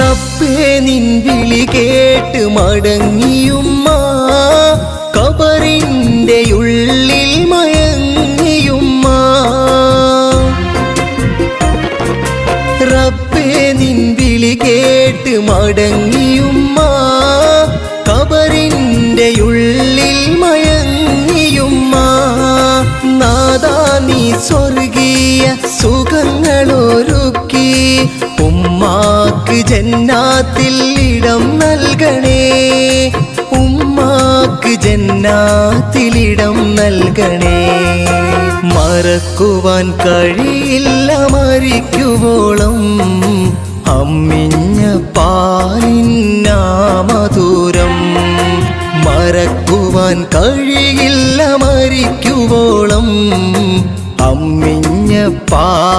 റബ്ബേ നിൻ വിളി കേട്ട് മടങ്ങിയുമ്മ. കബറിന്റെ ഉള്ളിൽ മയങ്ങിയുമ്മ. റബ്ബേ നിൻ വിളി കേട്ട് മടങ്ങിയുമ്മ. കബറിന്റെ ഉള്ളിൽ മയങ്ങിയുമ്മ. നാദാ നീ സ്വർഗീയ ജന്നാത്തിൽ ഇടം നൽകണേ. ഉമ്മാക്ക് ജന്നാത്തിലിടം നൽകണേ. മറക്കുവാൻ കഴിയില്ല മരിക്കുവോളം. അമ്മിഞ്ഞ പാലിന്നാമധുരം മറക്കുവാൻ കഴിയില്ല മരിക്കുവോളം. അമ്മിഞ്ഞ പാ